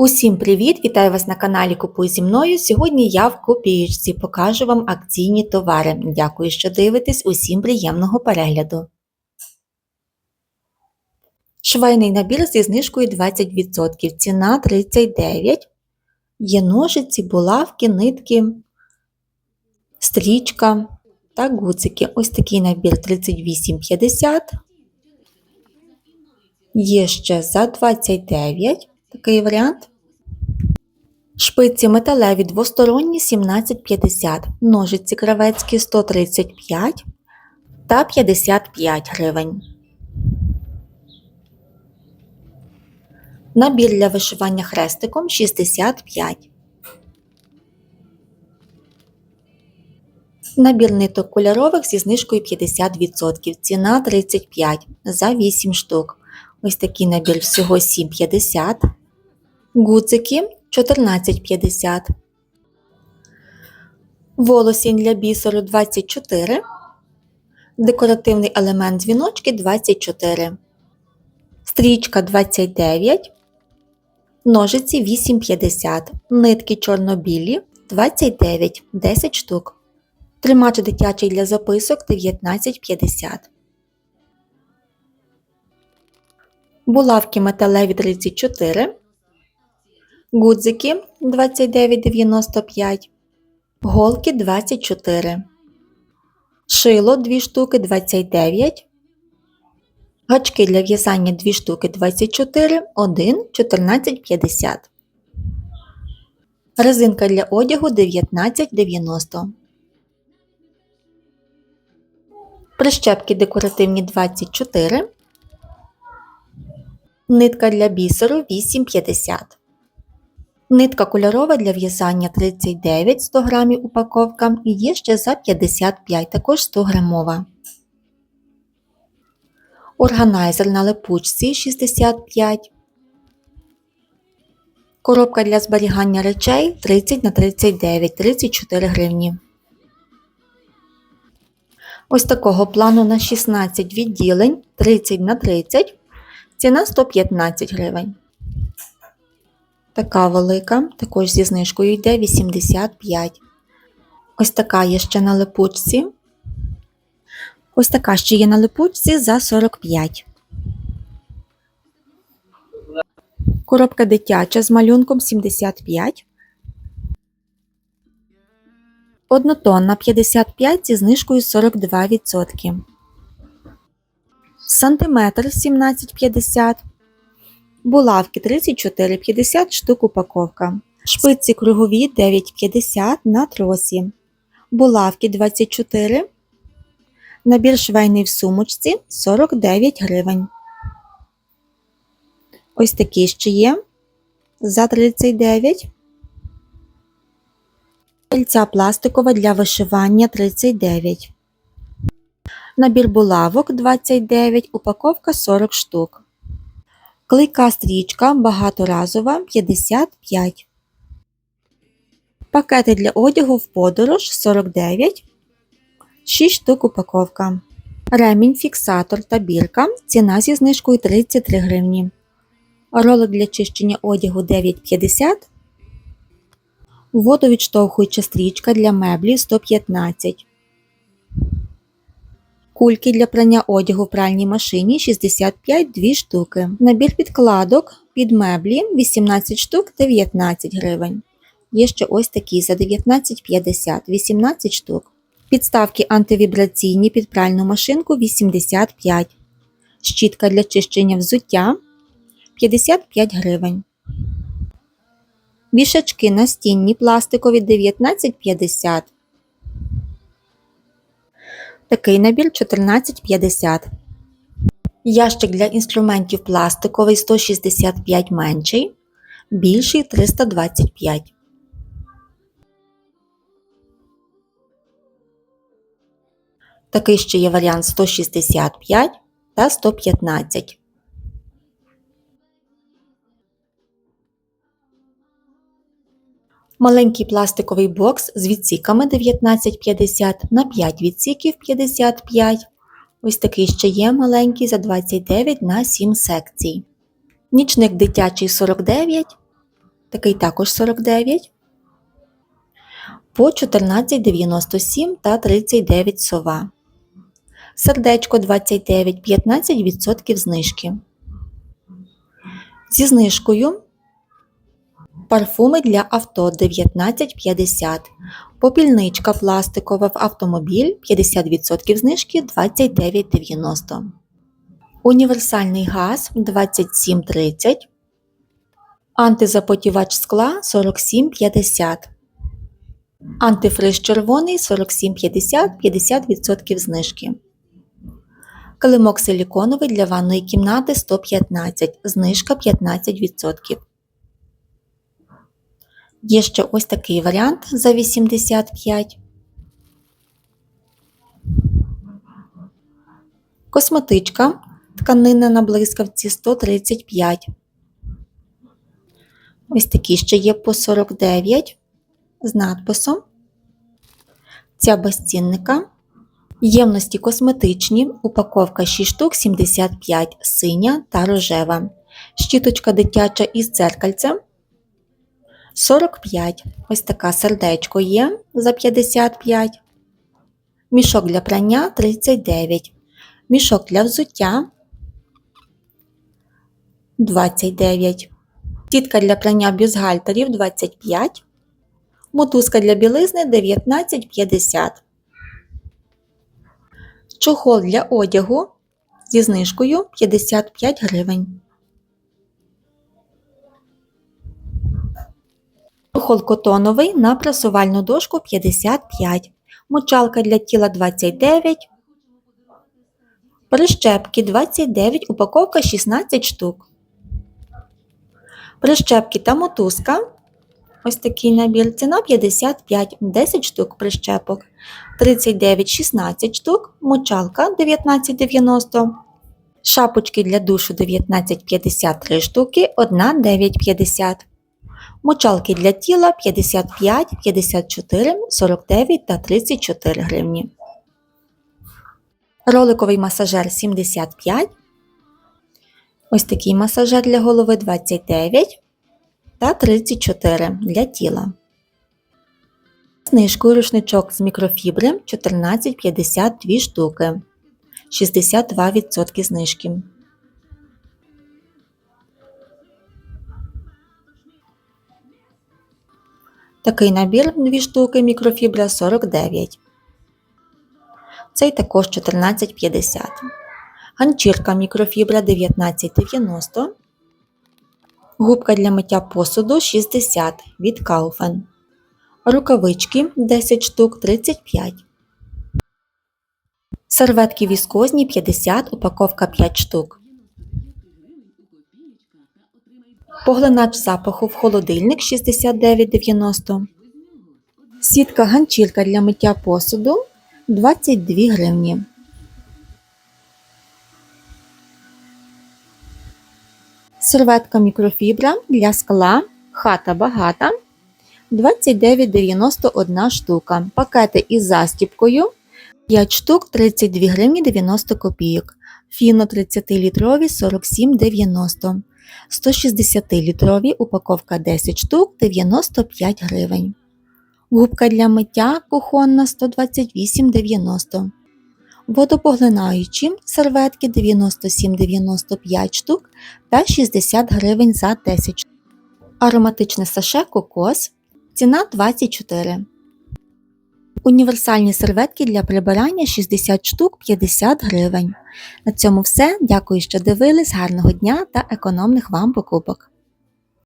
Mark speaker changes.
Speaker 1: Усім привіт! Вітаю вас на каналі Купуй зі мною. Сьогодні я в копієчці покажу вам акційні товари. Дякую, що дивитесь. Усім приємного перегляду. Швейний набір зі знижкою 20%. Ціна 39. Є ножиці, булавки, нитки, стрічка та гуцики. Ось такий набір 38,50. Є ще за 29 такий варіант. Шпиці металеві двосторонні 17,50, ножиці кравецькі 135 та 55 гривень. Набір для вишивання хрестиком 65. Набір ниток кольорових зі знижкою 50%. Ціна 35 за 8 штук. Ось такий набір всього 7,50. Гудзики 14,50. Волосінь для бісеру 24. Декоративний елемент дзвіночки 24. Стрічка 29. Ножиці 8,50. Нитки чорно-білі 29 10 штук. Тримач дитячий для записок 19,50. Булавки металеві 34. Гудзики 29,95. Голки 24. Шило 2 штуки 29. Гачки для в'язання 2 штуки 24, 1 14,50. Резинка для одягу 19,90. Прищепки декоративні 24. Нитка для бісеру 8,50. Нитка кольорова для в'язання 39 100 грамів упаковка і є ще за 55, також 100 грамова. Органайзер на липучці 65. Коробка для зберігання речей 30 на 39 34 гривні. Ось такого плану на 16 відділень 30 на 30 Ціна 115 гривень. Така велика, також зі знижкою йде 85. Ось така є ще на липучці. Ось така ще є на липучці за 45. Коробка дитяча з малюнком 75. Однотонна 55 зі знижкою 42%. Сантиметр 17,50. Булавки 34,50 штук упаковка. Шпиці кругові 9,50 на тросі. Булавки 24. Набір швейний в сумочці 49 гривень. Ось такі ще є за 39. Кільця пластикова для вишивання 39. Набір булавок 29, упаковка 40 штук. Клейка стрічка багаторазова 55. Пакети для одягу в подорож 49. 6 штук упаковка. Ремінь, фіксатор та бірка. Ціна зі знижкою 33 гривні. Ролик для чищення одягу 9,50. Водовідштовхуюча стрічка для меблів 115. Кульки для прання одягу в пральній машині 65 2 штуки. Набір підкладок під меблі 18 штук 19 гривень. Є ще ось такі за 19,50 18 штук. Підставки антивібраційні під пральну машинку 85. Щітка для чищення взуття 55 гривень. Вішачки настінні пластикові 19,50 Такий набір 14,50. Ящик для інструментів пластиковий 165 менший, більший 325. Такий ще є варіант 165 та 115. Маленький пластиковий бокс з відсіками 19,50 на 5 відсіків 55. Ось такий ще є маленький за 29 на 7 секцій. Нічник дитячий 49. Такий також 49. По 14,97 та 39 сова. Сердечко 29, 15% знижки. Зі знижкою парфуми для авто 19,50. Попільничка пластикова в автомобіль 50% знижки 29,90. Універсальний газ 27,30. Антизапотівач скла 47,50. Антифриз червоний 47,50 50% знижки. Килимок силіконовий для ванної кімнати 115, знижка 15%. Є ще ось такий варіант за 85. Косметичка тканина на блискавці 135. Ось такі ще є по 49 з надписом. Ця безцінника. Ємності косметичні, упаковка 6 штук 75, синя та рожева. Щіточка дитяча із дзеркальцем 45. Ось така сердечко є за 55. Мішок для прання 39. Мішок для взуття 29. Сітка для прання бюстгальтерів 25. Мотузка для білизни 19,50. Чохол для одягу зі знижкою 55 гривень. Чохол котоновий на прасувальну дошку 55. Мочалка для тіла 29. Прищепки 29, упаковка 16 штук. Прищепки та мотузка. Ось такий набір. Ціна 55, 10 штук прищепок. 39, 16 штук. Мочалка 19,90. Шапочки для душу 19,53 штуки, 1 9,50. Мочалки для тіла 55, 54, 49 та 34 гривні. Роликовий масажер 75. Ось такий масажер для голови 29 та 34 для тіла. Знижкою рушничок з мікрофібри 14,52 штуки. 62% знижки. Такий набір 2 штуки мікрофібра 49. Цей також 14,50. Ганчірка мікрофібра 19,90. Губка для миття посуду 60 від Kaufen. Рукавички 10 штук 35. Серветки віскозні 50, упаковка 5 штук. Поглинач запаху в холодильник 69,90. Сітка ганчірка для миття посуду 22 гривні. Серветка мікрофібра для скла хата багата 29,91 штука. Пакети із застіпкою 5 штук 32 гривні 90 копійок. Фіно 30-літрові 47,90. 160-літрові упаковка 10 штук 95 гривень. Губка для миття кухонна 128,90. Водопоглинаючі серветки 97,95 штук та 60 гривень за 10 штук. Ароматичне саше кокос. Ціна 24. Універсальні серветки для прибирання 60 штук 50 гривень. На цьому все. Дякую, що дивились. Гарного дня та економних вам покупок.